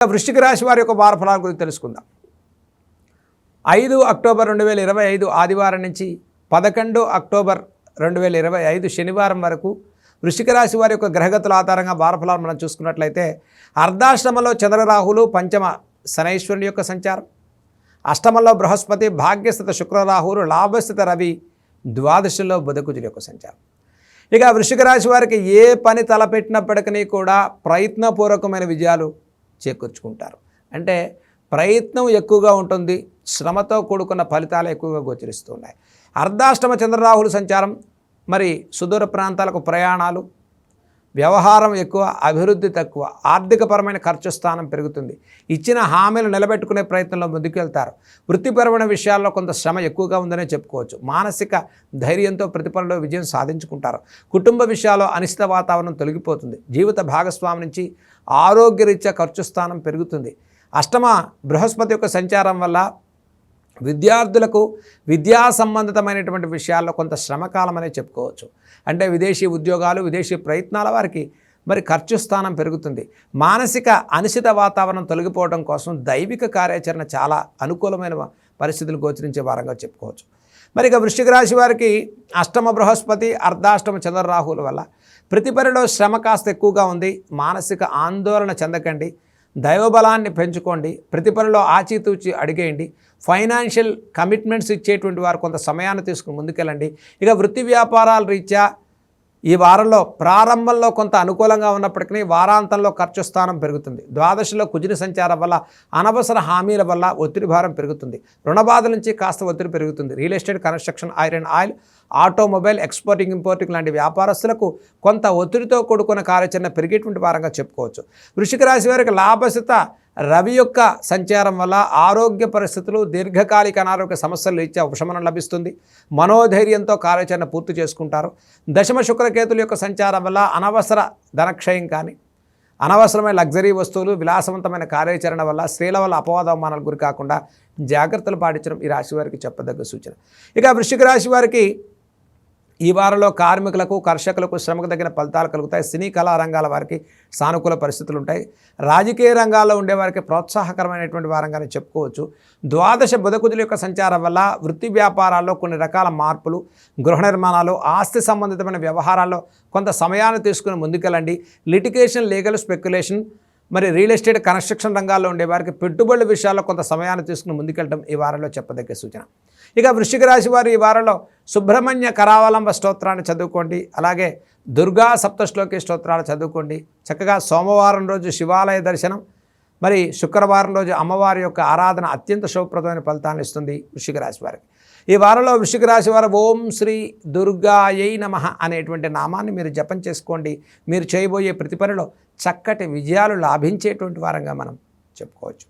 వృష్టిక రాశి వారి యొక్క వార ఫలాల గురించి తెలుసుకుందాం. ఐదు అక్టోబర్ రెండు వేల ఇరవై ఐదు ఆదివారం నుంచి పదకొండు అక్టోబర్ రెండు వేల ఇరవై ఐదు శనివారం వరకు వృష్టిక రాశి వారి యొక్క గ్రహగతుల ఆధారంగా వారఫలాలు మనం చూసుకున్నట్లయితే అర్ధాశ్రమంలో చంద్రరాహులు పంచమ శనైశ్వరుని యొక్క సంచారం. అష్టమంలో బృహస్పతి భాగ్యస్థిత శుక్రరాహులు లాభస్థిత రవి ద్వాదశిలో బుధకుజుల యొక్క సంచారం. ఇక వృషిక రాశి వారికి ఏ పని తలపెట్టినప్పటికీ కూడా ప్రయత్నపూర్వకమైన విజయాలు చేకూర్చుకుంటారు. అంటే ప్రయత్నం ఎక్కువగా ఉంటుంది శ్రమతో కూడుకున్న ఫలితాలు ఎక్కువగా గోచరిస్తున్నాయి అర్ధాష్టమ చంద్రరాహుల సంచారం మరి సుదూర ప్రాంతాలకు ప్రయాణాలు వ్యవహారం ఎక్కువ అభివృద్ధి తక్కువ ఆర్థికపరమైన ఖర్చు స్థానం పెరుగుతుంది. ఇచ్చిన హామీలు నిలబెట్టుకునే ప్రయత్నంలో ముందుకెళ్తారు. వృత్తిపరమైన విషయాల్లో కొంత శ్రమ ఎక్కువగా ఉందనే చెప్పుకోవచ్చు. మానసిక ధైర్యంతో ప్రతిఫలంలో విజయం సాధించుకుంటారు. కుటుంబ విషయాల్లో అనిశ్చిత వాతావరణం తొలగిపోతుంది. జీవిత భాగస్వామి నుంచి ఆరోగ్యరీత్యా ఖర్చు స్థానం పెరుగుతుంది. అష్టమ బృహస్పతి యొక్క సంచారం వల్ల విద్యార్థులకు విద్యా సంబంధితమైనటువంటి విషయాల్లో కొంత శ్రమకాలం అనేది చెప్పుకోవచ్చు. అంటే విదేశీ ఉద్యోగాలు విదేశీ ప్రయత్నాల వారికి మరి ఖర్చు స్థానం పెరుగుతుంది. మానసిక అనిశ్చిత వాతావరణం తొలగిపోవడం కోసం దైవిక కార్యాచరణ చాలా అనుకూలమైన పరిస్థితులు గోచరించే వారంగా చెప్పుకోవచ్చు. మరి ఇక వృశ్చిక రాశి వారికి అష్టమ బృహస్పతి అర్ధాష్టమ చంద్రరాహుల వల్ల ప్రతి పనిలో శ్రమ కాస్త ఎక్కువగా ఉంది. మానసిక ఆందోళన చెందకండి. దైవబలాన్ని పెంచుకోండి ప్రతి పనిలో ఆచితూచి అడిగేయండి. ఫైనాన్షియల్ కమిట్మెంట్స్ ఇచ్చేటువంటి వారు కొంత సమయాన్ని తీసుకుని ముందుకెళ్ళండి. ఇక వృత్తి వ్యాపారాల రీత్యా ఈ వారంలో ప్రారంభంలో కొంత అనుకూలంగా ఉన్నప్పటికీ వారాంతంలో ఖర్చు స్థానం పెరుగుతుంది. ద్వాదశలో కుజిని సంచారం వల్ల అనవసర హామీల వల్ల ఒత్తిడి భారం పెరుగుతుంది. రుణబాధ నుంచి కాస్త ఒత్తిడి పెరుగుతుంది. Real estate construction iron oil automobile exporting importing లాంటి వ్యాపారస్తులకు కొంత ఒత్తిడితో కూడుకున్న కార్యాచరణ పెరిగేటువంటి వారంగా చెప్పుకోవచ్చు. వృషిక రాశి వారికి లాభసిత రవి యొక్క సంచారం వల్ల ఆరోగ్య పరిస్థితులు దీర్ఘకాలిక అనారోగ్య సమస్యలు ఇచ్చే ఉపశమనం లభిస్తుంది. మనోధైర్యంతో కార్యాచరణ పూర్తి చేసుకుంటారు. దశమ శుక్రకేతుల యొక్క సంచారం వల్ల అనవసర ధనక్షయం కానీ అనవసరమైన లగ్జరీ వస్తువులు విలాసవంతమైన కార్యాచరణ వల్ల స్త్రీల వల్ల అపవాదవమానాలకు గురి కాకుండా జాగ్రత్తలు పాటించడం ఈ రాశి వారికి చెప్పదగ్గ సూచన. ఇక వృశ్చిక రాశి వారికి ఈ వారంలో కార్మికులకు కర్షకులకు శ్రమకు తగిన ఫలితాలు కలుగుతాయి. సినీ కళా రంగాల వారికి సానుకూల పరిస్థితులు ఉంటాయి. రాజకీయ రంగాల్లో ఉండేవారికి ప్రోత్సాహకరమైనటువంటి వారంగానే చెప్పుకోవచ్చు. ద్వాదశ బుధకుదుల యొక్క సంచారం వల్ల వృత్తి వ్యాపారాల్లో కొన్ని రకాల మార్పులు గృహ నిర్మాణాలు ఆస్తి సంబంధితమైన వ్యవహారాల్లో కొంత సమయాన్ని తీసుకుని ముందుకెళ్ళండి. లిటిగేషన్ లీగల్ స్పెక్యులేషన్ మరి రియల్ ఎస్టేట్ కన్స్ట్రక్షన్ రంగాల్లో ఉండే వారికి పెట్టుబడుల విషయాల్లో కొంత సమయాన్ని తీసుకుని ముందుకెళ్ళడం ఈ వారంలో చెప్పదగ్గ సూచన. ఇక వృశ్చిక రాశి వారు ఈ వారంలో సుబ్రహ్మణ్య కరావలంబ స్తోత్రాన్ని చదువుకోండి. అలాగే దుర్గా సప్తశ్లోకి స్తోత్రాలు చదువుకోండి. చక్కగా సోమవారం రోజు శివాలయ దర్శనం మరి శుక్రవారం రోజు అమ్మవారి యొక్క ఆరాధన అత్యంత శుభప్రదమైన ఫలితాన్ని ఇస్తుంది వృషిక రాశి వారికి. ఈ వారంలో వృషిక రాశి వారు ఓం శ్రీ దుర్గాయై నమ అనేటువంటి నామాన్ని మీరు జపం చేసుకోండి. మీరు చేయబోయే ప్రతి పనిలో చక్కటి విజయాలు లాభించేటువంటి వారంగా మనం చెప్పుకోవచ్చు.